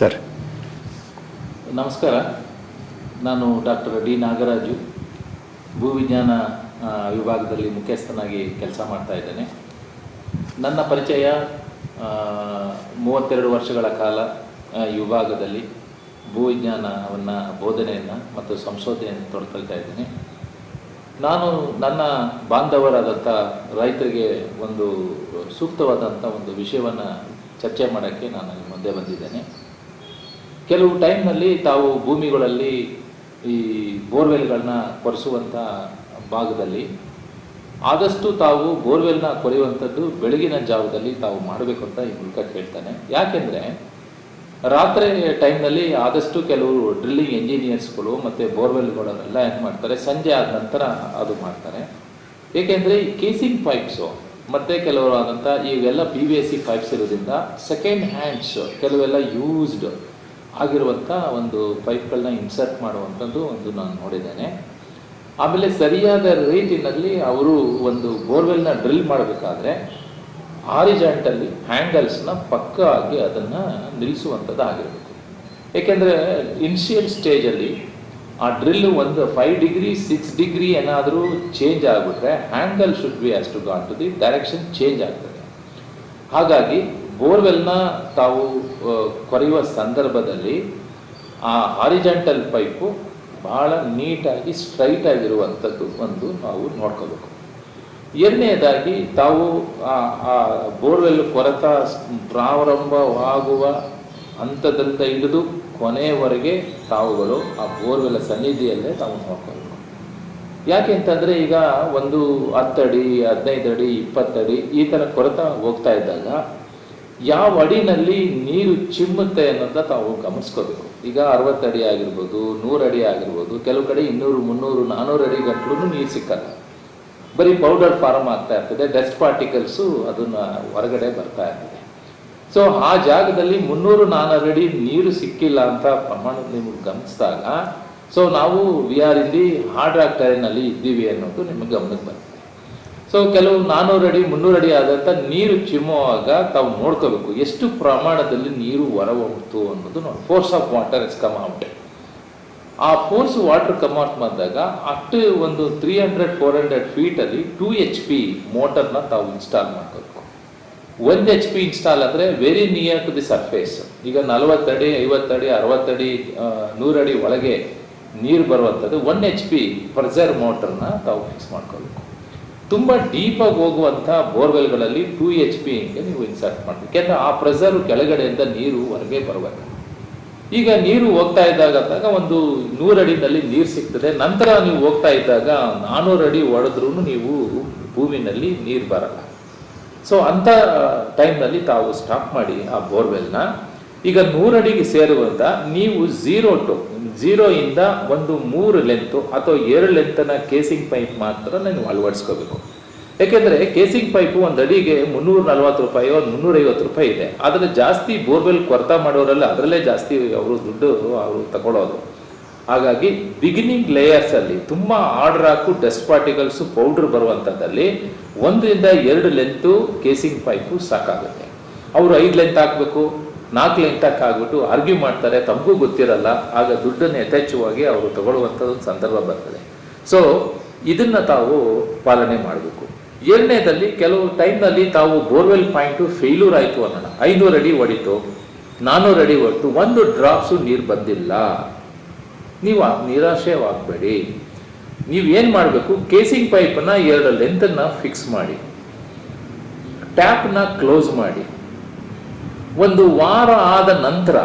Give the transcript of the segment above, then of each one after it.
Sir. ನಮಸ್ಕಾರ. ನಾನು doctor D Nagaraju. ಭೂವಿಜ್ಞಾನ ವಿಭಾಗದಲ್ಲಿ ಮುಖ್ಯಸ್ಥನಾಗಿ ಕೆಲಸ ಮಾಡ್ತಾ ಇದ್ದೇನೆ. ನನ್ನ ಪರಿಚಯ ಮೂವತ್ತೆರಡು ವರ್ಷಗಳ ಕಾಲ ಈ ವಿಭಾಗದಲ್ಲಿ ಭೂವಿಜ್ಞಾನವನ್ನು, ಬೋಧನೆಯನ್ನು ಮತ್ತು ಸಂಶೋಧನೆಯನ್ನು ತೊಡ್ಕೊಳ್ತಾ ಇದ್ದೇನೆ. ನಾನು ನನ್ನ ಬಾಂಧವರಾದಂಥ ರೈತರಿಗೆ ಒಂದು ಸೂಕ್ತವಾದಂಥ ಒಂದು ವಿಷಯವನ್ನು ಚರ್ಚೆ ಮಾಡೋಕ್ಕೆ ನಾನು ಮುಂದೆ ಬಂದಿದ್ದೇನೆ. ಕೆಲವು ಟೈಮ್ನಲ್ಲಿ ತಾವು ಭೂಮಿಗಳಲ್ಲಿ ಈ ಬೋರ್ವೆಲ್ಗಳನ್ನ ಕೊರೆಸುವಂಥ ಭಾಗದಲ್ಲಿ, ಆದಷ್ಟು ತಾವು ಬೋರ್ವೆಲ್ನ ಕೊರೆಯುವಂಥದ್ದು ಬೆಳಗಿನ ಜಾವದಲ್ಲಿ ತಾವು ಮಾಡಬೇಕು ಅಂತ ಈ ಮೂಲಕ ಕೇಳ್ತಾನೆ. ಯಾಕೆಂದರೆ, ರಾತ್ರಿ ಟೈಮ್ನಲ್ಲಿ ಆದಷ್ಟು ಕೆಲವರು ಡ್ರಿಲ್ಲಿಂಗ್ ಎಂಜಿನಿಯರ್ಸ್ಗಳು ಮತ್ತು ಬೋರ್ವೆಲ್ಗಳನ್ನೆಲ್ಲ ಏನು ಮಾಡ್ತಾರೆ. ಸಂಜೆ ಆದ ನಂತರ ಅದು ಮಾಡ್ತಾರೆ. ಏಕೆಂದರೆ ಈ ಕೇಸಿಂಗ್ ಪೈಪ್ಸು ಮತ್ತು ಕೆಲವರು ಆದಂಥ ಇವೆಲ್ಲ P V S C pipes ಇರೋದ್ರಿಂದ ಸೆಕೆಂಡ್ ಹ್ಯಾಂಡ್ಸ್ ಕೆಲವೆಲ್ಲ ಯೂಸ್ಡ್ ಆಗಿರುವಂಥ ಒಂದು ಪೈಪ್ಗಳನ್ನ ಇನ್ಸರ್ಟ್ ಮಾಡುವಂಥದ್ದು ಒಂದು ನಾನು ನೋಡಿದ್ದೇನೆ. ಆಮೇಲೆ ಸರಿಯಾದ ರೇಟಿನಲ್ಲಿ ಅವರು ಒಂದು ಬೋರ್ವೆಲ್ನ ಡ್ರಿಲ್ ಮಾಡಬೇಕಾದ್ರೆ ಆರಿಜಾಂಟಲ್ಲಿ ಹ್ಯಾಂಗಲ್ಸ್ನ ಪಕ್ಕ ಆಗಿ ಅದನ್ನು ನಿಲ್ಲಿಸುವಂಥದ್ದು ಆಗಿರಬೇಕು ಏಕೆಂದರೆ ಇನಿಷಿಯಲ್ ಸ್ಟೇಜಲ್ಲಿ ಆ ಡ್ರಿಲ್ ಒಂದು ಫೈವ್ ಡಿಗ್ರಿ, ಸಿಕ್ಸ್ ಡಿಗ್ರಿ ಏನಾದರೂ ಚೇಂಜ್ ಆಗಿಬಿಟ್ರೆ ಹ್ಯಾಂಗಲ್ ಶುಡ್ ಬಿ ಅಷ್ಟು got to the direction change ಆಗ್ತದೆ. ಹಾಗಾಗಿ ಬೋರ್ವೆಲ್ನ ತಾವು ಕೊರೆಯುವ ಸಂದರ್ಭದಲ್ಲಿ ಆ ಹಾರಿಜೆಂಟಲ್ ಪೈಪು ಬಹಳ ನೀಟಾಗಿ ಸ್ಟ್ರೈಟ್ ಆಗಿರುವಂಥದ್ದು ಒಂದು ನಾವು ನೋಡ್ಕೋಬೇಕು. ಎರಡನೇದಾಗಿ ತಾವು ಆ ಬೋರ್ವೆಲ್ ಕೊರೆತ ಪ್ರಾರಂಭವಾಗುವ ಹಂತದಿಂದ ಹಿಡಿದು ಕೊನೆಯವರೆಗೆ ತಾವುಗಳು ಆ ಬೋರ್ವೆಲ್ ಸನ್ನಿಧಿಯಲ್ಲೇ ತಾವು ನೋಡ್ಕೋಬೇಕು. ಯಾಕೆ ಅಂತಂದರೆ ಈಗ ಒಂದು ಹತ್ತಡಿ, ಹದಿನೈದು ಅಡಿ, ಇಪ್ಪತ್ತಡಿ ಈ ಥರ ಕೊರೆತ ಹೋಗ್ತಾ ಇದ್ದಾಗ ಯಾವ ಅಡಿನಲ್ಲಿ ನೀರು ಚಿಮ್ಮುತ್ತೆ ಅನ್ನೋದನ್ನ ತಾವು ಗಮನಿಸ್ಕೋಬೇಕು. ಈಗ ಅರವತ್ತು ಅಡಿ ಆಗಿರ್ಬೋದು, ನೂರು ಅಡಿ ಆಗಿರ್ಬೋದು, ಕೆಲವು ಕಡೆ ಇನ್ನೂರು, ಮುನ್ನೂರು ನಾನ್ನೂರು ಅಡಿ ಗಂಟಲು ನೀರು ಸಿಕ್ಕಲ್ಲ. ಬರೀ ಪೌಡರ್ ಫಾರ್ಮ್ ಆಗ್ತಾ ಇರ್ತದೆ, ಡಸ್ಟ್ ಪಾರ್ಟಿಕಲ್ಸು ಅದನ್ನ ಹೊರಗಡೆ ಬರ್ತಾ ಇರ್ತದೆ. ಸೊ ಆ ಜಾಗದಲ್ಲಿ ಮುನ್ನೂರು ನಾನ್ನೂರು ಅಡಿ ನೀರು ಸಿಕ್ಕಿಲ್ಲ ಅಂತ ಪ್ರಮಾಣ ನಿಮಗೆ ಗಮನಿಸಿದಾಗ ಸೊ ನಾವು ವಿ ಆರ್ ಇಲ್ಲಿ ಹಾರ್ಡ್ ರಾಕ್ ಟೈರ್ನಲ್ಲಿ ಇದ್ದೀವಿ ಅನ್ನೋದು ನಿಮಗೆ ಗಮನಕ್ಕೆ ಬರ್ತದೆ ಸೊ ಕೆಲವು ನಾನ್ನೂರು ಅಡಿ, ಮುನ್ನೂರು ಅಡಿ ಆದಂಥ ನೀರು ಚಿಮ್ಮುವಾಗ ತಾವು ನೋಡ್ಕೋಬೇಕು. ಎಷ್ಟು ಪ್ರಮಾಣದಲ್ಲಿ ನೀರು ಹೊರಬಹುದು ಅನ್ನೋದು ನೋಡಿ. Force of water is come out ಆ ಫೋರ್ಸ್ ವಾಟರ್ ಕಮ್ ಔಟ್ ಮಾಡಿದಾಗ ಅಷ್ಟು ಒಂದು ತ್ರೀ ಹಂಡ್ರೆಡ್ ಫೋರ್ ಹಂಡ್ರೆಡ್ ಫೀಟಲ್ಲಿ ಟೂ ಎಚ್ ಪಿ ಮೋಟರ್ನ ತಾವು ಇನ್ಸ್ಟಾಲ್ ಮಾಡ್ಕೋಬೇಕು. ಒಂದು ಎಚ್ ಪಿ ಇನ್ಸ್ಟಾಲ್ ಆದ್ರೆ very near to the surface ಈಗ ನಲವತ್ತಡಿ ಐವತ್ತಡಿ ಅರವತ್ತಡಿ ನೂರಡಿ ಒಳಗೆ ನೀರು ಬರುವಂಥದ್ದು ಒನ್ ಎಚ್ ಪಿ ಪ್ರೆಸರ್ ಮೋಟರ್ನ ತಾವು ಫಿಕ್ಸ್ ಮಾಡ್ಕೋಬೇಕು. ತುಂಬ ಡೀಪಾಗಿ ಹೋಗುವಂಥ ಬೋರ್ವೆಲ್ಗಳಲ್ಲಿ ಟೂ ಎಚ್ ಪಿ ಹಿಂಗೆ ನೀವು ಇನ್ಸರ್ಟ್ ಮಾಡಬೇಕು. ಯಾಕಂದರೆ ಆ ಪ್ರೆಸರ್ ಕೆಳಗಡೆಯಿಂದ ನೀರು ಹೊರಗೆ ಬರಬೇಕು ಈಗ ನೀರು ಹೋಗ್ತಾ ಇದ್ದಾಗ ಒಂದು ನೂರಡಿನಲ್ಲಿ ನೀರು ಸಿಗ್ತದೆ. ನಂತರ ನೀವು ಹೋಗ್ತಾ ಇದ್ದಾಗ ನಾನ್ನೂರು ಅಡಿ ಹೊಡೆದ್ರೂ ನೀವು ಭೂಮಿನಲ್ಲಿ ನೀರು ಬರಲ್ಲ. ಸೊ ಅಂಥ ಟೈಮ್ನಲ್ಲಿ ತಾವು ಸ್ಟಾಪ್ ಮಾಡಿ ಆ ಬೋರ್ವೆಲ್ನ. ಈಗ ನೂರಡಿಗೆ ಸೇರುವಂತ ನೀವು ಝೀರೋ ಟು ಝೀರೋ ಇಂದ ಒಂದು ಮೂರು ಲೆಂತು ಅಥವಾ ಎರಡು ಲೆಂತನ ಕೇಸಿಂಗ್ ಪೈಪ್ ಮಾತ್ರ ನೀವು ಅಳವಡಿಸ್ಕೋಬೇಕು. ಯಾಕೆಂದ್ರೆ ಕೇಸಿಂಗ್ ಪೈಪು ಒಂದು ಅಡಿಗೆ ಮುನ್ನೂರ ನಲ್ವತ್ತು ರೂಪಾಯಿ ಒಂದು ಮುನ್ನೂರೈವತ್ತು ರೂಪಾಯಿ ಇದೆ. ಆದರೆ ಜಾಸ್ತಿ ಬೋರ್ವೆಲ್ ಕೊರತ ಮಾಡೋರೆಲ್ಲ ಅದರಲ್ಲೇ ಜಾಸ್ತಿ ಅವರು ದುಡ್ಡು ಅವರು ತಗೊಳ್ಳೋದು ಹಾಗಾಗಿ ಬಿಗಿನಿಂಗ್ ಲೇಯರ್ಸ್ ಅಲ್ಲಿ ತುಂಬಾ ಆರ್ಡರ್ ಹಾಕು ಡಸ್ಟ್ ಪಾರ್ಟಿಕಲ್ಸ್ ಪೌಡರ್ ಬರುವಂಥದ್ದಲ್ಲಿ ಒಂದರಿಂದ ಎರಡು ಲೆಂತು ಕೇಸಿಂಗ್ ಪೈಪು ಸಾಕಾಗುತ್ತೆ. ಅವರು ಐದು ಲೆಂತ್ ಹಾಕಬೇಕು ನಾಲ್ಕು ಲೆಂತ್ ಆಗ್ಬಿಟ್ಟು ಆರ್ಗ್ಯೂ ಮಾಡ್ತಾರೆ, ತಮಗೂ ಗೊತ್ತಿರಲ್ಲ, ಆಗ ದುಡ್ಡನ್ನು ಯಥೇಚ್ಛವಾಗಿ ಅವರು ತಗೊಳ್ಳುವಂಥದ್ದು ಸಂದರ್ಭ ಬರ್ತದೆ. ಸೊ ಇದನ್ನ ತಾವು ಪಾಲನೆ ಮಾಡಬೇಕು. ಎರಡನೇದಲ್ಲಿ ಕೆಲವು ಟೈಮ್ನಲ್ಲಿ ತಾವು ಬೋರ್ವೆಲ್ ಪಾಯಿಂಟು ಫೇಲ್ಯೂರ್ ಆಯಿತು ಅನ್ನೋಣ. ಐನೂರು ಅಡಿ ಹೊಡಿತು ನಾನ್ನೂರು ಅಡಿ ಹೊಡಿತು ಒಂದು ಡ್ರಾಪ್ಸು ನೀರು ಬಂದಿಲ್ಲ. ನೀವು ನಿರಾಶೆವಾಗಬೇಡಿ. ನೀವು ಏನು ಮಾಡಬೇಕು? ಕೇಸಿಂಗ್ ಪೈಪನ್ನು ಎರಡು ಲೆಂತನ್ನು ಫಿಕ್ಸ್ ಮಾಡಿ. ಟ್ಯಾಪ್ನ ಕ್ಲೋಸ್ ಮಾಡಿ. ಒಂದು ವಾರ ಆದ ನಂತರ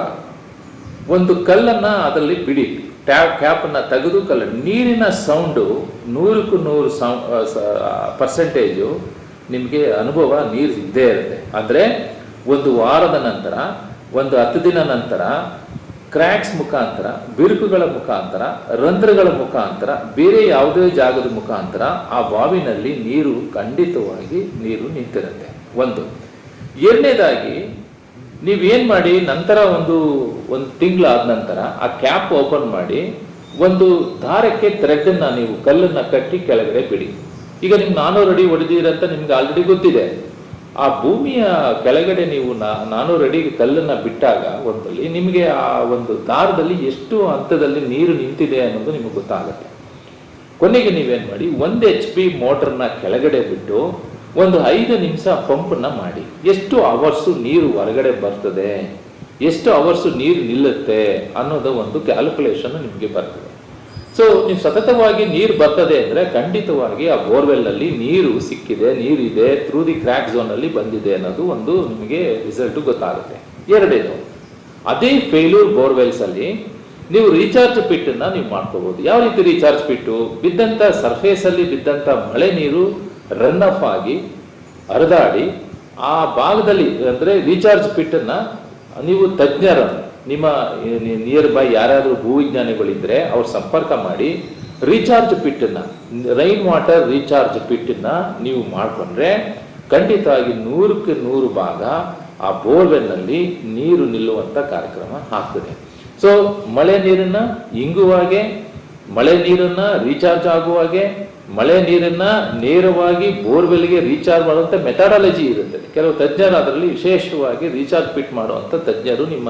ಒಂದು ಕಲ್ಲನ್ನ ಅದರಲ್ಲಿ ಬಿಡಿ ಟ್ಯಾಪ್ ಕ್ಯಾಪನ್ನು ತೆಗೆದು ಕಲ್ಲ, ನೀರಿನ ಸೌಂಡು ನೂರಕ್ಕೂ ನೂರು ಸೌ ಪರ್ಸೆಂಟೇಜು ನಿಮಗೆ ಅನುಭವ ನೀರು ಇದ್ದೇ ಇರುತ್ತೆ. ಆದರೆ ಒಂದು ವಾರದ ನಂತರ, ಒಂದು ಹತ್ತು ದಿನ ನಂತರ ಕ್ರ್ಯಾಕ್ಸ್ ಮುಖಾಂತರ, ಬಿರುಕುಗಳ ಮುಖಾಂತರ, ರಂಧ್ರಗಳ ಮುಖಾಂತರ, ಬೇರೆ ಯಾವುದೇ ಜಾಗದ ಮುಖಾಂತರ ಆ ಬಾವಿನಲ್ಲಿ ನೀರು ಖಂಡಿತವಾಗಿ ನೀರು ನಿಂತಿರುತ್ತೆ. ಒಂದು. ಎರಡನೇದಾಗಿ ನೀವೇನ್ ಮಾಡಿ ನಂತರ ಒಂದು ಒಂದು ತಿಂಗಳಾದ ನಂತರ ಆ ಕ್ಯಾಪ್ ಓಪನ್ ಮಾಡಿ ಒಂದು ದಾರಕ್ಕೆ ಥ್ರೆಡ್ಡನ್ನ ನೀವು ಕಲ್ಲನ್ನ ಕಟ್ಟಿ ಕೆಳಗಡೆ ಬಿಡಿ. ಈಗ ನಿಮ್ಗೆ ನಾನೂರು ಅಡಿ ಹೊಡೆದಿರಂತ ನಿಮ್ಗೆ ಆಲ್ರೆಡಿ ಗೊತ್ತಿದೆ. ಆ ಭೂಮಿಯ ಕೆಳಗಡೆ ನೀವು ನಾ- ನಾನೂರು ಅಡಿ ಕಲ್ಲನ್ನ ಬಿಟ್ಟಾಗ ಒಂದಲ್ಲಿ ನಿಮಗೆ ಆ ಒಂದು ದಾರದಲ್ಲಿ ಎಷ್ಟು ಹಂತದಲ್ಲಿ ನೀರು ನಿಂತಿದೆ ಅನ್ನೋದು ನಿಮಗೆ ಗೊತ್ತಾಗುತ್ತೆ. ಕೊನೆಗೆ ನೀವೇನು ಮಾಡಿ ಒಂದು ಎಚ್ ಪಿ ಮೋಟರ್ನ ಕೆಳಗಡೆ ಬಿಟ್ಟು ಒಂದು ಐದು ನಿಮಿಷ ಪಂಪನ್ನು ಮಾಡಿ. ಎಷ್ಟು ಅವರ್ಸು ನೀರು ಹೊರಗಡೆ ಬರ್ತದೆ? ಎಷ್ಟು ಅವರ್ಸು ನೀರು ನಿಲ್ಲುತ್ತೆ ಅನ್ನೋದು ಒಂದು ಕ್ಯಾಲ್ಕುಲೇಷನ್ ನಿಮಗೆ ಬರ್ತದೆ. ಸೊ ನೀವು ಸತತವಾಗಿ ನೀರು ಬರ್ತದೆ ಅಂದರೆ ಖಂಡಿತವಾಗಿ ಆ ಬೋರ್ವೆಲ್ನಲ್ಲಿ ನೀರು ಸಿಕ್ಕಿದೆ, ನೀರಿದೆ ಥ್ರೂ ದಿ ಕ್ರ್ಯಾಕ್ ಝೋನಲ್ಲಿ ಬಂದಿದೆ ಅನ್ನೋದು ಒಂದು ನಿಮಗೆ ರಿಸಲ್ಟು ಗೊತ್ತಾಗುತ್ತೆ. ಎರಡೇನು ಅದೇ ಫೇಲ್ಯೂರ್ ಬೋರ್ವೆಲ್ಸಲ್ಲಿ ನೀವು ರೀಚಾರ್ಜ್ ಪಿಟ್ಟನ್ನು ನೀವು ಮಾಡ್ಕೋಬೋದು. ಯಾವ ರೀತಿ ರೀಚಾರ್ಜ್ ಪಿಟ್ಟು ಬಿದ್ದಂಥ ಸರ್ಫೇಸಲ್ಲಿ ಬಿದ್ದಂಥ ಮಳೆ ನೀರು ರನ್ ಆಫ್ ಆಗಿ, ಹರಿದಾಡಿ, ಆ ಭಾಗದಲ್ಲಿ ಅಂದರೆ ರೀಚಾರ್ಜ್ ಪಿಟ್ಟನ್ನ ನೀವು ತಜ್ಞರನ್ನು, ನಿಮ್ಮ ನಿಯರ್ ಬೈ ಯಾರಾದರೂ ಭೂವಿಜ್ಞಾನಿಗಳಿದ್ದರೆ ಅವ್ರು ಸಂಪರ್ಕ ಮಾಡಿ ರೀಚಾರ್ಜ್ ಪಿಟ್ಟನ್ನು ರೈನ್ ವಾಟರ್ ರೀಚಾರ್ಜ್ ಪಿಟ್ಟನ್ನು ನೀವು ಮಾಡಿಕೊಂಡ್ರೆ ಖಂಡಿತವಾಗಿ ನೂರಕ್ಕೆ ನೂರು ಭಾಗ ಆ ಬೋರ್ವೆಲ್ನಲ್ಲಿ ನೀರು ನಿಲ್ಲುವಂಥ ಕಾರ್ಯಕ್ರಮ ಆಗ್ತದೆ. ಸೊ ಮಳೆ ನೀರನ್ನ ಇಂಗುವಾಗೆ ಮಳೆ ನೀರನ್ನ ರೀಚಾರ್ಜ್ ಆಗುವಾಗೆ ಮಳೆ ನೀರನ್ನ ನೇರವಾಗಿ ಬೋರ್ವೆಲ್ಗೆ ರೀಚಾರ್ಜ್ ಮಾಡುವಂತ ಮೆಥಾಡಾಲಜಿ ಇರುತ್ತೆ. ಕೆಲವು ತಜ್ಞರು ಅದರಲ್ಲಿ ವಿಶೇಷವಾಗಿ ರೀಚಾರ್ಜ್ ಪಿಟ್ ಮಾಡುವಂಥ ತಜ್ಞರು ನಿಮ್ಮ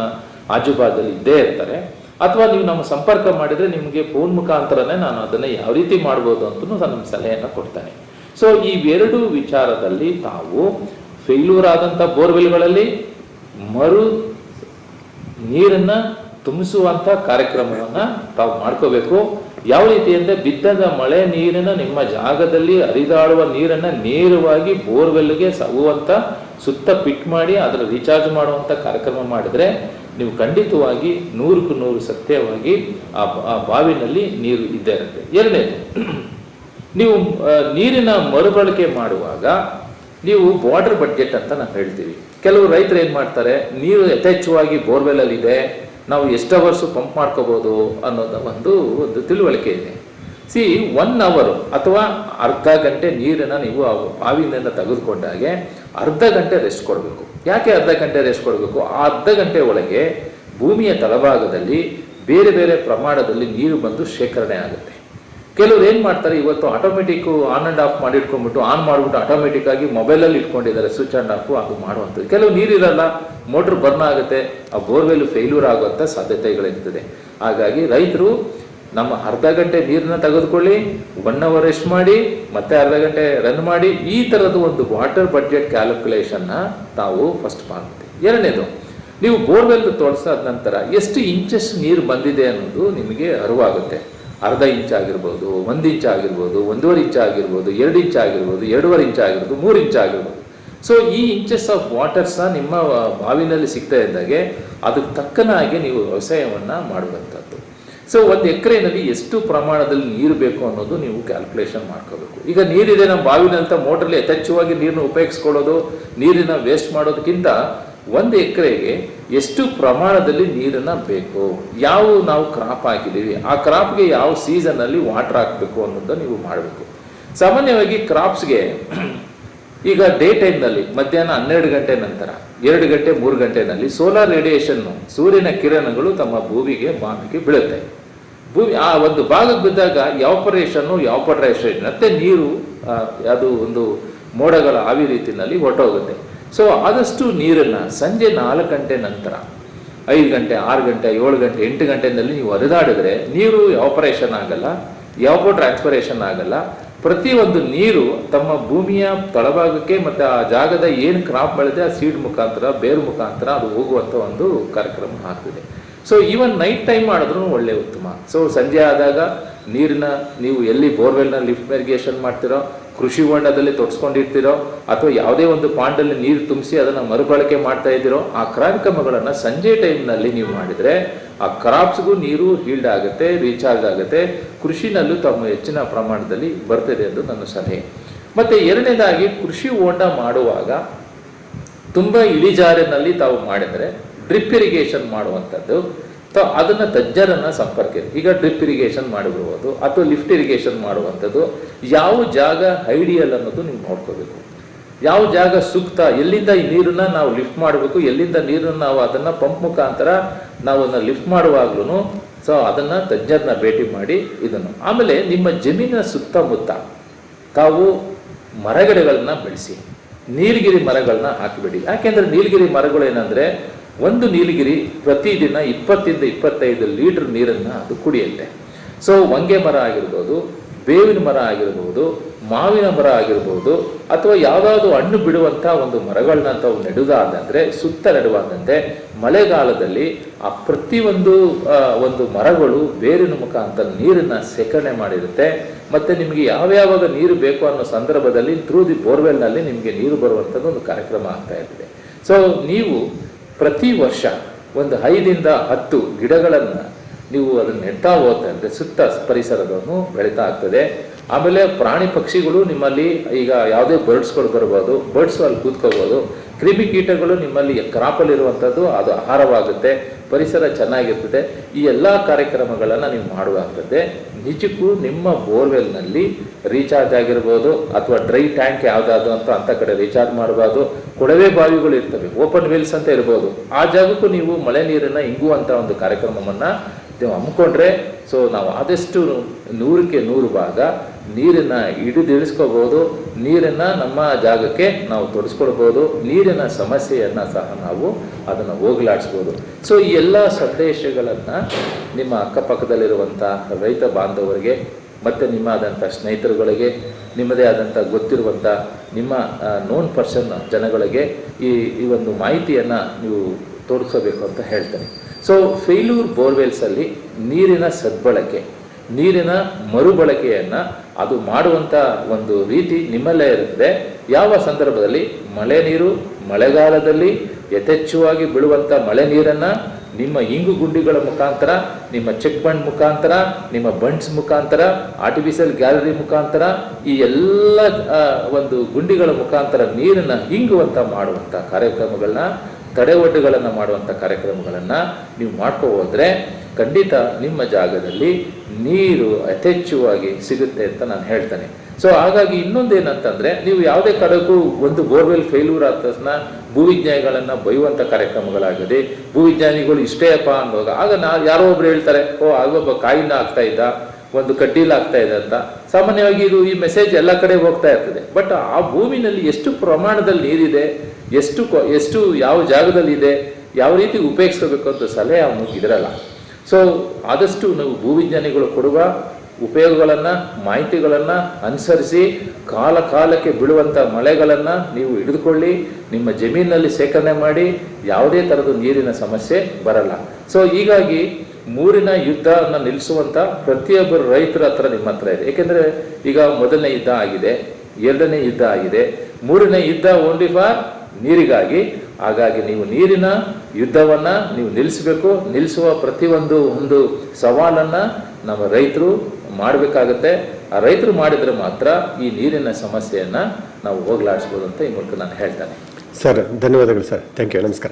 ಆಜುಬಾಜಲ್ಲಿ ಇದ್ದೇ ಇರ್ತಾರೆ. ಅಥವಾ ನೀವು ನಮ್ಮ ಸಂಪರ್ಕ ಮಾಡಿದ್ರೆ ನಿಮಗೆ ಫೋನ್ ಮುಖಾಂತರನೇ ನಾನು ಅದನ್ನ ಯಾವ ರೀತಿ ಮಾಡ್ಬೋದು ಅಂತಲೂ ನಾನು ಸಲಹೆಯನ್ನು ಕೊಡ್ತೇನೆ. ಸೊ ಈ ಎರಡು ವಿಚಾರದಲ್ಲಿ ತಾವು ಫೇಲ್ಯೂರ್ ಆದಂಥ ಬೋರ್ವೆಲ್ಗಳಲ್ಲಿ ಮರು ನೀರನ್ನ ತುಂಬಿಸುವಂತ ಕಾರ್ಯಕ್ರಮವನ್ನ ತಾವು ಮಾಡ್ಕೋಬೇಕು. ಯಾವ ರೀತಿ ಅಂದ್ರೆ ಬಿದ್ದದ ಮಳೆ ನೀರಿನ ನಿಮ್ಮ ಜಾಗದಲ್ಲಿ ಹರಿದಾಡುವ ನೀರನ್ನ ನೇರವಾಗಿ ಬೋರ್ವೆಲ್ಗೆ ಸಗುವಂತ ಸುತ್ತ ಪಿಟ್ ಮಾಡಿ ಅದರ ರೀಚಾರ್ಜ್ ಮಾಡುವಂತ ಕಾರ್ಯಕ್ರಮ ಮಾಡಿದ್ರೆ ನೀವು ಖಂಡಿತವಾಗಿ ನೂರಕ್ಕೂ ನೂರು ಸತ್ಯವಾಗಿ ಆ ಬಾವಿನಲ್ಲಿ ನೀರು ಇದ್ದೇ ಇರುತ್ತೆ. ಎರಡನೇದು, ನೀವು ನೀರಿನ ಮರುಬಳಕೆ ಮಾಡುವಾಗ ನೀವು ವಾಟರ್ ಬಡ್ಜೆಟ್ ಅಂತ ನಾವು ಹೇಳ್ತೀವಿ ಕೆಲವು ರೈತರು ಏನು ಮಾಡ್ತಾರೆ, ನೀರು ಯಥೇಚ್ಛವಾಗಿ ಬೋರ್ವೆಲ್ ಅಲ್ಲಿ ಇದೆ ನಾವು ಎಷ್ಟು ಅವರ್ಸು ಪಂಪ್ ಮಾಡ್ಕೋಬೋದು ಅನ್ನೋದ ಒಂದು ಒಂದು ತಿಳುವಳಿಕೆ ಇದೆ. ಸಿ ಒನ್ ಅವರು ಅಥವಾ ಅರ್ಧ ಗಂಟೆ ನೀರನ್ನು ನೀವು ಬಾವಿಯಿಂದ ತೆಗೆದುಕೊಂಡಾಗೆ ಅರ್ಧ ಗಂಟೆ ರೆಸ್ಟ್ ಕೊಡಬೇಕು. ಯಾಕೆ ಅರ್ಧ ಗಂಟೆ ರೆಸ್ಟ್ ಕೊಡಬೇಕು? ಆ ಅರ್ಧ ಗಂಟೆ ಒಳಗೆ ಭೂಮಿಯ ತಳಭಾಗದಲ್ಲಿ ಬೇರೆ ಬೇರೆ ಪ್ರಮಾಣದಲ್ಲಿ ನೀರು ಬಂದು ಶೇಖರಣೆ ಆಗುತ್ತೆ. ಕೆಲವ್ರು ಏನ್ ಮಾಡ್ತಾರೆ, ಇವತ್ತು ಆಟೋಮೆಟಿಕ್ ಆನ್ ಅಂಡ್ ಆಫ್ ಮಾಡಿ ಇಟ್ಕೊಂಡ್ಬಿಟ್ಟು ಆನ್ ಮಾಡ್ಬಿಟ್ಟು ಆಗಿ ಮೊಬೈಲಲ್ಲಿ ಇಟ್ಕೊಂಡಿದ್ದಾರೆ ಸ್ವಿಚ್ ಅಂಡ್ ಆಫ್ ಅದು ಮಾಡುವಂಥದ್ದು. ಕೆಲವು ನೀರಿರಲ್ಲ ಮೋಟ್ರ್ ಬರ್ನ್ ಆಗುತ್ತೆ, ಆ ಬೋರ್ವೆಲ್ ಫೇಲ್ಯೂರ್ ಆಗುವಂಥ ಸಾಧ್ಯತೆಗಳಿರ್ತದೆ ಹಾಗಾಗಿ ರೈತರು ನಮ್ಮ ಅರ್ಧ ಗಂಟೆ ನೀರನ್ನ ತೆಗೆದುಕೊಳ್ಳಿ ಒನ್ ಅವರ್ ರೆಸ್ಟ್ ಮಾಡಿ, ಮತ್ತೆ ಅರ್ಧ ಗಂಟೆ ರನ್ ಮಾಡಿ, ಈ ಥರದ ಒಂದು ವಾಟರ್ ಬಡ್ಜೆಟ್ ಕ್ಯಾಲ್ಕುಲೇಷನ್ನ ತಾವು ಫಸ್ಟ್ ಮಾಡ್ತೀವಿ. ಎರಡನೇದು, ನೀವು ಬೋರ್ವೆಲ್ ತೋರಿಸಾದ ನಂತರ ಎಷ್ಟು ಇಂಚಸ್ ನೀರು ಬಂದಿದೆ ಅನ್ನೋದು ನಿಮಗೆ ಅರಿವಾಗುತ್ತೆ. ಅರ್ಧ ಇಂಚ್ ಆಗಿರ್ಬೋದು, ಒಂದು ಇಂಚ್ ಆಗಿರ್ಬೋದು, ಒಂದೂವರೆ ಇಂಚ್ ಆಗಿರ್ಬೋದು, ಎರಡು ಇಂಚ್ ಆಗಿರ್ಬೋದು, ಎರಡೂವರೆ ಇಂಚ್ ಆಗಿರ್ಬೋದು, ಮೂರು ಇಂಚ್ ಆಗಿರ್ಬೋದು. ಸೊ ಈ ಇಂಚಸ್ ಆಫ್ ವಾಟರ್ಸ ನಿಮ್ಮ ಬಾವಿನಲ್ಲಿ ಸಿಗ್ತಾ ಇದ್ದಾಗೆ ಅದಕ್ಕೆ ತಕ್ಕನಾಗಿ ನೀವು ವ್ಯವಸಾಯವನ್ನು ಮಾಡುವಂಥದ್ದು. ಸೊ ಒಂದು ಎಕರೆನಲ್ಲಿ ಎಷ್ಟು ಪ್ರಮಾಣದಲ್ಲಿ ನೀರು ಬೇಕು ಅನ್ನೋದು ನೀವು ಕ್ಯಾಲ್ಕುಲೇಷನ್ ಮಾಡ್ಕೋಬೇಕು. ಈಗ ನೀರಿದೆ ನಮ್ಮ ಬಾವಿನಂತ ಮೋಟ್ರಲ್ಲಿ ಯಥೇಚ್ಛವಾಗಿ ನೀರನ್ನು ಉಪಯೋಗಿಸ್ಕೊಳ್ಳೋದು, ನೀರಿನ ವೇಸ್ಟ್ ಮಾಡೋದಕ್ಕಿಂತ ಒಂದು ಎಕರೆಗೆ ಎಷ್ಟು ಪ್ರಮಾಣದಲ್ಲಿ ನೀರನ್ನು ಬೇಕು? ಯಾವ ನಾವು ಕ್ರಾಪ್ ಹಾಕಿದ್ದೀವಿ? ಆ ಕ್ರಾಪ್ಗೆ ಯಾವ ಸೀಸನ್ನಲ್ಲಿ ವಾಟರ್ ಹಾಕಬೇಕು ಅನ್ನೋದು ನೀವು ಮಾಡಬೇಕು. ಸಾಮಾನ್ಯವಾಗಿ ಕ್ರಾಪ್ಸ್ಗೆ ಈಗ ಡೇ ಟೈಮ್ನಲ್ಲಿ ಮಧ್ಯಾಹ್ನ ಹನ್ನೆರಡು ಗಂಟೆ ನಂತರ, ಎರಡು ಗಂಟೆ ಮೂರು ಗಂಟೆನಲ್ಲಿ ಸೋಲಾರ್ ರೇಡಿಯೇಷನ್ನು ಸೂರ್ಯನ ಕಿರಣಗಳು ತಮ್ಮ ಭೂಮಿಗೆ ಬಾಮಿಗೆ ಬೀಳುತ್ತೆ. ಭೂಮಿ, ಆ ಒಂದು ಭಾಗಕ್ಕೆ ಬಿದ್ದಾಗ ಯಾವಪರೇಷನ್ನು ಯಾವಪರೇಷನ್ ಮತ್ತೆ ನೀರು ಅದು ಒಂದು ಮೋಡಗಳ ಆವಿ ರೀತಿಯಲ್ಲಿ ಹೊರಟೋಗುತ್ತೆ. ಸೊ ಆದಷ್ಟು ನೀರನ್ನು ಸಂಜೆ ನಾಲ್ಕು ಗಂಟೆ ನಂತರ, ಐದು ಗಂಟೆ, ಆರು ಗಂಟೆ, ಏಳು ಗಂಟೆ, ಎಂಟು ಗಂಟೆನಲ್ಲಿ ನೀವು ಹರಿದಾಡಿದ್ರೆ ನೀರು ಆಪರೇಷನ್ ಆಗಲ್ಲ ಯಾವ ಟ್ರಾನ್ಸ್ಪರೇಷನ್ ಆಗಲ್ಲ. ಪ್ರತಿಯೊಂದು ನೀರು ತಮ್ಮ ಭೂಮಿಯ ತಳಭಾಗಕ್ಕೆ ಮತ್ತು ಆ ಜಾಗದ ಏನು ಕ್ರಾಪ್ ಬೆಳೆದೆ ಆ ಸೀಡ್ ಮುಖಾಂತರ, ಬೇರು ಮುಖಾಂತರ ಅದು ಹೋಗುವಂಥ ಒಂದು ಕಾರ್ಯಕ್ರಮ ಆಗ್ತಿದೆ. ಸೊ ಈವನ್ ನೈಟ್ ಟೈಮ್ ಮಾಡಿದ್ರೂ ಒಳ್ಳೆ ಉತ್ತಮ. ಸೊ ಸಂಜೆ ಆದಾಗ ನೀರಿನ ನೀವು ಎಲ್ಲಿ ಬೋರ್ವೆಲ್ನ ಲಿಫ್ಟ್ ಇರಿಗೇಷನ್ ಮಾಡ್ತಿರೋ ಕೃಷಿ ಹೊಂಡದಲ್ಲಿ ತೊಡ್ಸ್ಕೊಂಡಿರ್ತಿರೋ ಅಥವಾ ಯಾವುದೇ ಒಂದು ಪಾಂಡಲ್ಲಿ ನೀರು ತುಂಬಿಸಿ ಅದನ್ನು ಮರುಬಳಕೆ ಮಾಡ್ತಾ ಇದ್ದೀರೋ, ಆ ಕಾರ್ಯಕ್ರಮಗಳನ್ನು ಸಂಜೆ ಟೈಮ್ನಲ್ಲಿ ನೀವು ಮಾಡಿದರೆ ಆ ಕ್ರಾಪ್ಸ್ಗೂ ನೀರು ಹೀಲ್ಡ್ ಆಗುತ್ತೆ ರೀಚಾರ್ಜ್ ಆಗುತ್ತೆ. ಕೃಷಿನಲ್ಲೂ ತಮ್ಮ ಹೆಚ್ಚಿನ ಪ್ರಮಾಣದಲ್ಲಿ ಬರ್ತದೆ ಎಂದು ನನ್ನ ಸಲಹೆ. ಮತ್ತು ಎರಡನೇದಾಗಿ ಕೃಷಿ ಹೊಂಡ ಮಾಡುವಾಗ ತುಂಬ ಇಳಿಜಾರಿನಲ್ಲಿ ತಾವು ಮಾಡಿದರೆ ಡ್ರಿಪ್ ಇರಿಗೇಷನ್ ಮಾಡುವಂಥದ್ದು. ಅದನ್ನ ತಜ್ಞರನ್ನ ಸಂಪರ್ಕ ಈಗ ಡ್ರಿಪ್ ಇರಿಗೇಷನ್ ಮಾಡಿಬಿಡುವುದು ಅಥವಾ ಲಿಫ್ಟ್ ಇರಿಗೇಷನ್ ಮಾಡುವಂಥದ್ದು, ಯಾವ ಜಾಗ ಐಡಿಯಲ್ ಅನ್ನೋದು ನೀವು ನೋಡ್ಕೋಬೇಕು. ಯಾವ ಜಾಗ ಸೂಕ್ತ, ಎಲ್ಲಿಂದ ಈ ನೀರನ್ನ ನಾವು ಲಿಫ್ಟ್ ಮಾಡಬೇಕು, ಎಲ್ಲಿಂದ ನೀರನ್ನ ನಾವು ಅದನ್ನ ಪಂಪ್ ಮುಖಾಂತರ ನಾವು ಅದನ್ನ ಲಿಫ್ಟ್ ಮಾಡುವಾಗ್ಲೂ ಸೊ ಅದನ್ನ ತಜ್ಞರನ್ನ ಭೇಟಿ ಮಾಡಿ ಇದನ್ನು. ಆಮೇಲೆ ನಿಮ್ಮ ಜಮೀನಿನ ಸುತ್ತಮುತ್ತ ತಾವು ಮರಗಿಡಗಳನ್ನ ಬೆಳೆಸಿ, ನೀಲಗಿರಿ ಮರಗಳನ್ನ ಹಾಕಿಬಿಡಿ. ಯಾಕೆಂದ್ರೆ ನೀಲಗಿರಿ ಮರಗಳು ಏನಂದ್ರೆ ಒಂದು ನೀಲಗಿರಿ ಪ್ರತಿದಿನ ಇಪ್ಪತ್ತಿಂದ ಇಪ್ಪತ್ತೈದು ಲೀಟರ್ ನೀರನ್ನ ಅದು ಕುಡಿಯುತ್ತೆ. ಸೊ ಹೊಂಗೆ ಮರ ಆಗಿರ್ಬೋದು, ಬೇವಿನ ಮರ ಆಗಿರ್ಬೋದು, ಮಾವಿನ ಮರ ಆಗಿರ್ಬೋದು, ಅಥವಾ ಯಾವುದಾದ್ರು ಹಣ್ಣು ಬಿಡುವಂಥ ಒಂದು ಮರಗಳನ್ನ ತಾವು ನೆಡುವುದಾದಂದರೆ, ಸುತ್ತ ನೆಡುವಾದಂತೆ ಮಳೆಗಾಲದಲ್ಲಿ ಆ ಪ್ರತಿಯೊಂದು ಒಂದು ಮರಗಳು ಬೇರಿನ ಮುಖಾಂತರ ನೀರನ್ನ ಶೇಖರಣೆ ಮಾಡಿರುತ್ತೆ. ಮತ್ತೆ ನಿಮಗೆ ಯಾವ್ಯಾವಾಗ ನೀರು ಬೇಕು ಅನ್ನೋ ಸಂದರ್ಭದಲ್ಲಿ ತ್ರೂ ದಿ ಬೋರ್ವೆಲ್ನಲ್ಲಿ ನಿಮಗೆ ನೀರು ಬರುವಂಥದ್ದು ಒಂದು ಕಾರ್ಯಕ್ರಮ ಆಗ್ತಾ ಇರ್ತದೆ. ಸೊ ನೀವು ಪ್ರತಿ ವರ್ಷ ಒಂದು ಐದಿಂದ ಹತ್ತು ಗಿಡಗಳನ್ನು ನೀವು ಅದನ್ನು ನೆಡ್ತಾ ಇದ್ರೆ ಸುತ್ತ ಪರಿಸರವನ್ನು ಬೆಳೀತಾ ಆಗ್ತದೆ. ಆಮೇಲೆ ಪ್ರಾಣಿ ಪಕ್ಷಿಗಳು ನಿಮ್ಮಲ್ಲಿ ಈಗ ಯಾವುದೇ ಬರ್ಡ್ಸ್ಗಳು ಬರ್ಬೋದು ಬರ್ಡ್ಸ್ ಅಲ್ಲಿ ಕೂತ್ಕೋಬೋದು ಕ್ರಿಮಿ ಕೀಟಗಳು ನಿಮ್ಮಲ್ಲಿ ಕ್ರಾಪಲ್ಲಿರುವಂಥದ್ದು ಅದು ಆಹಾರವಾಗುತ್ತೆ, ಪರಿಸರ ಚೆನ್ನಾಗಿರ್ತದೆ. ಈ ಎಲ್ಲ ಕಾರ್ಯಕ್ರಮಗಳನ್ನು ನೀವು ಮಾಡುವಾಗ್ತದೆ ನಿಜಕ್ಕೂ ನಿಮ್ಮ ಬೋರ್ವೆಲ್ನಲ್ಲಿ ರೀಚಾರ್ಜ್ ಆಗಿರ್ಬೋದು, ಅಥವಾ ಡ್ರೈ ಟ್ಯಾಂಕ್ ಯಾವುದಾದ್ರು ಅಂತ ಅಂಥ ಕಡೆ ರೀಚಾರ್ಜ್ ಮಾಡಬಾರ್ದು ಕೊಳವೆ ಬಾವಿಗಳು ಇರ್ತವೆ ಓಪನ್ ವೆಲ್ಸ್ ಅಂತ ಇರ್ಬೋದು. ಆ ಜಾಗಕ್ಕೂ ನೀವು ಮಳೆ ನೀರನ್ನು ಇಂಗುವಂಥ ಒಂದು ಕಾರ್ಯಕ್ರಮವನ್ನು ನೀವು ಹಮ್ಮಿಕೊಂಡ್ರೆ ಸೊ ನಾವು ಆದಷ್ಟು ನೂರಕ್ಕೆ ನೂರು ಭಾಗ ನೀರನ್ನ ಹಿಡಿದಿಳಿಸ್ಕೋಬಹುದು ನೀರನ್ನ ನಮ್ಮ ಜಾಗಕ್ಕೆ ನಾವು ತೊಡಸ್ಕೊಳ್ಬೋದು ನೀರಿನ ಸಮಸ್ಯೆಯನ್ನ ಸಹ ನಾವು ಅದನ್ನು ಹೋಗಲಾಡಿಸ್ಬೋದು. ಸೊ ಈ ಎಲ್ಲ ಸಂದೇಶಗಳನ್ನ ನಿಮ್ಮ ಅಕ್ಕಪಕ್ಕದಲ್ಲಿರುವಂಥ ರೈತ ಬಾಂಧವರಿಗೆ, ಮತ್ತು ನಿಮ್ಮ ಆದಂಥ ಸ್ನೇಹಿತರುಗಳಿಗೆ, ನಿಮ್ಮದೇ ಆದಂಥ ಗೊತ್ತಿರುವಂಥ ನಿಮ್ಮ ನೋನ್ ಪರ್ಸನ್ ಜನಗಳಿಗೆ ಈ ಈ ಒಂದು ಮಾಹಿತಿಯನ್ನು ನೀವು ತೋರಿಸಬೇಕು ಅಂತ ಹೇಳ್ತೇನೆ. ಸೊ ಫೇಲ್ಯೂರ್ ಬೋರ್ವೆಲ್ಸಲ್ಲಿ ನೀರಿನ ಸದ್ಬಳಕೆ. ನೀರಿನ ಮರುಬಳಕೆಯನ್ನು ಅದು ಮಾಡುವಂಥ ಒಂದು ರೀತಿ ನಿಮ್ಮಲ್ಲೇ ಇರುತ್ತದೆ. ಯಾವ ಸಂದರ್ಭದಲ್ಲಿ ಮಳೆ ನೀರು ಮಳೆಗಾಲದಲ್ಲಿ ಯಥೇಚ್ಛವಾಗಿ ಬೀಳುವಂಥ ಮಳೆ ನೀರನ್ನು ನಿಮ್ಮ ಇಂಗು ಗುಂಡಿಗಳ ಮುಖಾಂತರ, ನಿಮ್ಮ ಚೆಕ್ ಬಂಡ್ ಮುಖಾಂತರ, ನಿಮ್ಮ ಬಂಡ್ಸ್ ಮುಖಾಂತರ, ಆರ್ಟಿಫಿಷಿಯಲ್ ಗ್ಯಾಲರಿ ಮುಖಾಂತರ, ಈ ಎಲ್ಲ ಒಂದು ಗುಂಡಿಗಳ ಮುಖಾಂತರ ನೀರನ್ನು ಹಿಂಗುವಂಥ ಮಾಡುವಂಥ ಕಾರ್ಯಕ್ರಮಗಳನ್ನ ತಡೆಒಡ್ಡುಗಳನ್ನು ಮಾಡುವಂಥ ಕಾರ್ಯಕ್ರಮಗಳನ್ನು ನೀವು ಮಾಡ್ಕೋ ಹೋದ್ರೆ ಖಂಡಿತ ನಿಮ್ಮ ಜಾಗದಲ್ಲಿ ನೀರು ಯಥೇಚ್ಛವಾಗಿ ಸಿಗುತ್ತೆ ಅಂತ ನಾನು ಹೇಳ್ತೇನೆ. ಸೊ ಹಾಗಾಗಿ ಇನ್ನೊಂದೇನಂತಂದ್ರೆ ನೀವು ಯಾವುದೇ ಕಡೆಗೂ ಒಂದು ಬೋರ್ವೆಲ್ ಫೇಲ್ಯೂರ್ ಆದ ತಕ್ಷಣ ಭೂವಿಜ್ಞಾನಿಗಳನ್ನ ಬೈಯುವಂಥ ಕಾರ್ಯಕ್ರಮಗಳಾಗದೆ ಭೂವಿಜ್ಞಾನಿಗಳು ಇಷ್ಟೇ ಅಪ್ಪ ಅನ್ನುವಾಗ, ಆಗ ನಾ ಯಾರೋ ಒಬ್ರು ಹೇಳ್ತಾರೆ, ಓ ಆಗೊಬ್ಬ ಕಾಯಿನ ಆಗ್ತಾ ಇದ್ದ, ಒಂದು ಕಡ್ಡಿಲ್ ಆಗ್ತಾ ಇದೆ ಅಂತ. ಸಾಮಾನ್ಯವಾಗಿ ಇದು ಈ ಮೆಸೇಜ್ ಎಲ್ಲ ಕಡೆ ಹೋಗ್ತಾ ಇರ್ತದೆ. ಬಟ್ ಆ ಭೂಮಿನಲ್ಲಿ ಎಷ್ಟು ಪ್ರಮಾಣದಲ್ಲಿ ನೀರಿದೆ, ಎಷ್ಟು ಎಷ್ಟು ಯಾವ ಜಾಗದಲ್ಲಿ ಇದೆ ಯಾವ ರೀತಿ ಉಪಯೋಗಿಸ್ಕೋಬೇಕು ಅಂತ ಸಲಹೆ ಅವನು ಇದಿರಲ್ಲ. ಸೊ ಆದಷ್ಟು ನಾವು ಭೂವಿಜ್ಞಾನಿಗಳು ಕೊಡುವ ಉಪಯೋಗಗಳನ್ನು, ಮಾಹಿತಿಗಳನ್ನು ಅನುಸರಿಸಿ ಕಾಲ ಕಾಲಕ್ಕೆ ಬೀಳುವಂಥ ಮಳೆಗಳನ್ನು ನೀವು ಹಿಡಿದುಕೊಳ್ಳಿ, ನಿಮ್ಮ ಜಮೀನಿನಲ್ಲಿ ಶೇಖರಣೆ ಮಾಡಿ, ಯಾವುದೇ ಥರದ ನೀರಿನ ಸಮಸ್ಯೆ ಬರಲ್ಲ. ಸೊ ಹೀಗಾಗಿ ಮೂರಿನ ಯುದ್ಧವನ್ನು ನಿಲ್ಲಿಸುವಂಥ ಪ್ರತಿಯೊಬ್ಬರು ರೈತರ ಹತ್ರ ನಿಮ್ಮ ಹತ್ರ ಇದೆ. ಏಕೆಂದರೆ ಈಗ ಮೊದಲನೇ ಯುದ್ಧ ಆಗಿದೆ, ಎರಡನೇ ಯುದ್ಧ ಆಗಿದೆ. ಮೂರನೇ ಯುದ್ಧ ಓನ್ಲಿ ಫಾರ್ ನೀರಿಗಾಗಿ. ಹಾಗಾಗಿ ನೀವು ನೀರಿನ ಯುದ್ಧವನ್ನ ನೀವು ನಿಲ್ಲಿಸಬೇಕು, ನಿಲ್ಲಿಸುವ ಪ್ರತಿಯೊಂದು ಒಂದು ಸವಾಲನ್ನು ನಮ್ಮ ರೈತರು ಮಾಡಬೇಕಾಗತ್ತೆ. ಆ ರೈತರು ಮಾಡಿದರೆ ಮಾತ್ರ ಈ ನೀರಿನ ಸಮಸ್ಯೆಯನ್ನು ನಾವು ಹೋಗ್ಲಾಡಿಸ್ಬೋದು ಅಂತ ಈ ಮೂಲಕ ನಾನು ಹೇಳ್ತೇನೆ. ಸರ್, ಧನ್ಯವಾದಗಳು ಸರ್. ಥ್ಯಾಂಕ್ ಯು ನಮಸ್ಕಾರ.